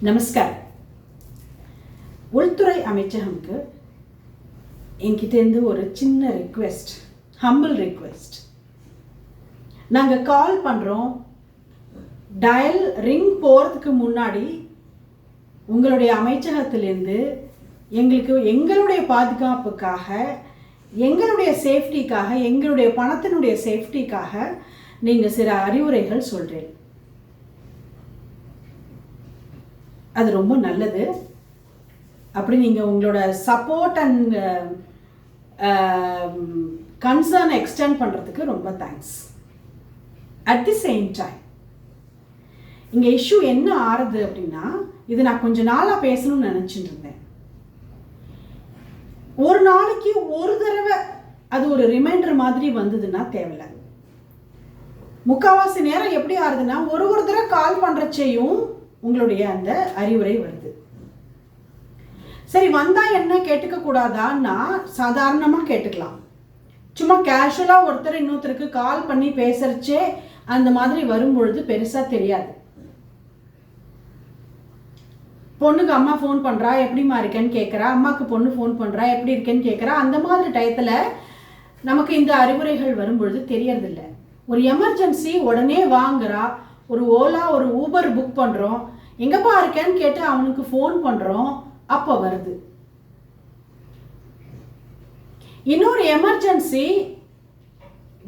நமஸ்கார் உள்துறை அமைச்சகம்க்கு என்கிட்டேருந்து ஒரு சின்ன ரிக்வெஸ்ட் ஹம்பிள் ரிக்வெஸ்ட் நாங்கள் கால் பண்ணுறோம் டயல் ரிங் போகிறதுக்கு முன்னாடி உங்களுடைய அமைச்சகத்திலேருந்து எங்களுக்கு எங்களுடைய பாதுகாப்புக்காக எங்களுடைய சேஃப்டிக்காக எங்களுடைய பணத்தினுடைய சேஃப்டிக்காக நீங்கள் சில அறிவுரைகள் சொல்கிறேன் அது ரொம்ப நல்லது. அப்படி நீங்கள் உங்களோட சப்போர்ட் அண்ட் கன்சர்ன் எக்ஸ்டெண்ட் பண்ணுறதுக்கு ரொம்ப thanks at the same time இங்கே இஷ்யூ என்ன ஆறுது அப்படின்னா இது நான் கொஞ்ச நாளாக பேசணும்னு நினச்சிட்டு இருந்தேன். ஒரு நாளைக்கு ஒரு தடவை அது ஒரு ரிமைண்டர் மாதிரி வந்ததுன்னா தேவையில்லை. முக்கால்வாசி நேரம் எப்படி ஆறுதுன்னா ஒரு ஒரு தடவை கால் பண்ணுறச்சையும் உங்களுடைய அந்த அறிவுரை வருது. சரி வந்தா என்ன கேட்டுக்க கூடாதான்னா சாதாரணமாக கேட்டுக்கலாம். சும்மா கேஷுவலாக ஒருத்தர் இன்னொருத்தருக்கு கால் பண்ணி பேசுறச்சே அந்த மாதிரி வரும்பொழுது பெருசாக தெரியாது. பொண்ணுக்கு அம்மா ஃபோன் பண்ணுறா எப்படிம்மா இருக்கேன்னு கேட்குறா அம்மாவுக்கு பொண்ணு ஃபோன் பண்ணுறா எப்படி இருக்கேன்னு கேட்குறா அந்த மாதிரி டயத்தில் நமக்கு இந்த அறிவுரைகள் வரும்பொழுது தெரியறதில்ல. ஒரு எமர்ஜென்சி உடனே வாங்குறா ஒரு ஓலா ஒரு ஊபர் புக் பண்ணுறோம் எங்கப்பா இருக்கேன்னு கேட்டு அவனுக்கு ஃபோன் பண்ணுறோம் அப்போ வருது. இன்னொரு எமர்ஜென்சி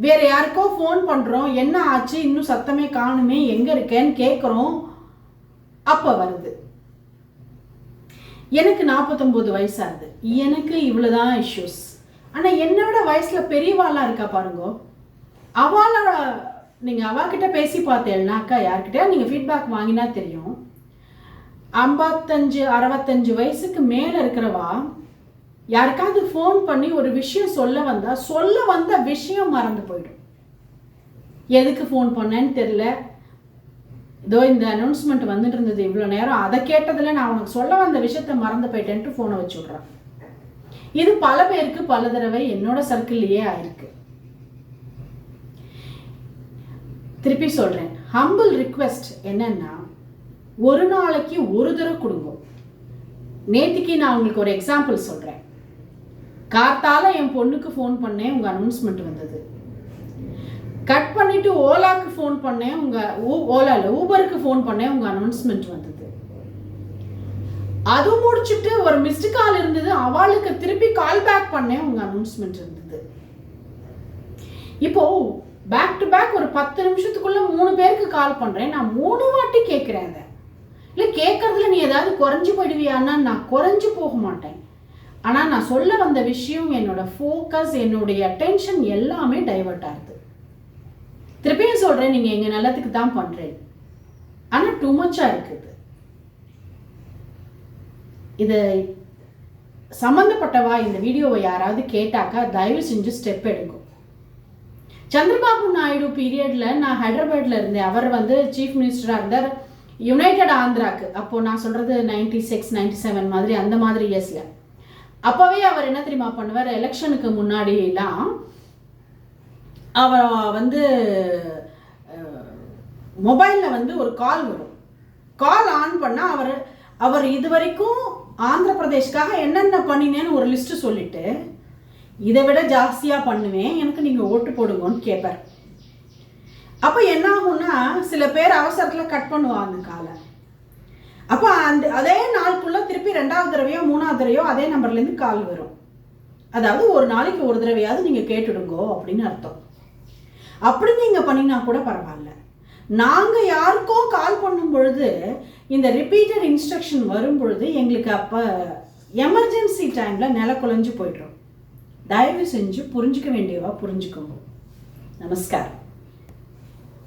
வேற யாருக்கோ ஃபோன் பண்ணுறோம் என்ன ஆச்சு? இன்னும் சத்தமே காணுமே. எங்கே இருக்கேன்னு கேட்குறோம் அப்போ வருது. எனக்கு நாற்பத்தொம்போது வயசாகுது. எனக்கு இவ்வளோதான் இஷ்யூஸ் ஆனால் என்னோட வயசில் பெரியவாளாக இருக்கா பாருங்க. அவளை நீங்கள் அவகிட்ட பேசி பார்த்தேன்னாக்கா யார்கிட்டயா? நீங்கள் ஃபீட்பேக் வாங்கினா தெரியும். ஐம்பத்தஞ்சு அறுபத்தஞ்சு வயசுக்கு மேலே இருக்கிறவா யாருக்காவது ஃபோன் பண்ணி ஒரு விஷயம் சொல்ல வந்தால் சொல்ல வந்த விஷயம் மறந்து போயிடும். எதுக்கு ஃபோன் பண்ணேன்னு தெரில இதோ இந்த அனௌன்ஸ்மெண்ட் வந்துட்டு இருந்தது இவ்வளோ நேரம். அதை கேட்டதில் நான் உனக்கு சொல்ல வந்த விஷயத்த மறந்து போயிட்டேன்ட்டு ஃபோனை வச்சு விட்றான் இது பல பேருக்கு பல தடவை என்னோட சர்க்கிள்லேயே ஆயிருக்கு. திருப்பி சொல்கிறேன் ஹம்பிள் ரிக்வெஸ்ட் என்னன்னா ஒரு நாளைக்கு ஒரு தடவை கொடுங்க. நேற்றுக்கு நான் உங்களுக்கு ஒரு எக்ஸாம்பிள் சொல்கிறேன் காத்தால என் பொண்ணுக்கு ஃபோன் பண்ணேன் உங்கள் அனௌன்ஸ்மெண்ட் வந்தது. கட் பண்ணிவிட்டு ஓலாக்கு ஃபோன் பண்ணேன் உங்கள் ஓலாவில் ஊபருக்கு ஃபோன் பண்ணேன் உங்கள் அனௌன்ஸ்மெண்ட் வந்தது. அது முடிச்சுட்டு ஒரு மிஸ்டு கால் இருந்தது அவளுக்கு திருப்பி கால் பேக் பண்ணேன் உங்கள் அனௌன்ஸ்மெண்ட் இருந்தது. இப்போ பேக் டு பேக் ஒரு பத்து நிமிஷத்துக்குள்ள மூணு பேருக்கு கால் பண்ணுறேன் நான் மூணு வாட்டி கேட்குறேன் அதை. இல்லை கேட்கறதுல நீ ஏதாவது குறைஞ்சு போயிடுவியான்னா நான் குறைஞ்சு போக மாட்டேன். ஆனால் நான் சொல்ல வந்த விஷயம் என்னோட ஃபோக்கஸ் என்னுடைய அட்டென்ஷன் எல்லாமே டைவெர்ட் ஆகுது. திருப்பியும் சொல்கிறேன் நீங்கள் எங்கள் நல்லத்துக்கு தான் பண்ணுறேன் ஆனால் டூ மச்சாக இருக்குது. இது சம்மந்தப்பட்டவா இந்த வீடியோவை யாராவது கேட்டாக்கா தயவு செஞ்சு ஸ்டெப் எடுங்க. சந்திரபாபு நாயுடு பீரியடில் நான் ஹைதராபாத்தில் இருந்தேன். அவர் வந்து சீஃப் மினிஸ்டராக இருந்தார். யுனைடெட் ஆந்திராக்கு. அப்போது நான் சொல்கிறது நைன்டி சிக்ஸ் நைன்டி செவன் மாதிரி அந்த மாதிரி இயர்ஸில் அப்போவே அவர் என்ன தெரியுமா பண்ணுவார்? எலெக்ஷனுக்கு முன்னாடிலாம் அவர் வந்து மொபைலில் வந்து ஒரு கால் வரும். கால் ஆன் பண்ணால் அவர் அவர் இது வரைக்கும் ஆந்திர பிரதேஷ்காக என்னென்ன பண்ணினேன்னு ஒரு லிஸ்ட்டு சொல்லிட்டு இதை விட ஜாஸ்தியாக பண்ணுவேன் எனக்கு நீங்கள் ஓட்டு போடுங்கன்னு கேட்பார் அப்போ என்ன ஆகும்னா சில பேர் அவசரத்தில் கட் பண்ணுவாங்க அந்த காலை. அப்போ அந்த அதே நாளுக்குள்ளே திருப்பி ரெண்டாவது தடவையோ மூணாவது தடவையோ அதே நம்பர்லேருந்து கால் வரும். அதாவது ஒரு நாளைக்கு ஒரு தடவையாவது நீங்கள் கேட்டுடுங்கோ அப்படின்னு அர்த்தம். அப்படி நீங்கள் பண்ணினா கூட பரவாயில்ல. நாங்கள் யாருக்கோ கால் பண்ணும் பொழுது இந்த ரிப்பீட்டட் இன்ஸ்ட்ரக்ஷன் வரும் பொழுது எங்களுக்கு அப்போ எமர்ஜென்சி டைமில் நில குலைஞ்சு போய்ட்றோம் தயவு செஞ்சு புரிஞ்சுக்க வேண்டியவா புரிஞ்சுக்கோங்க. நமஸ்காரம்.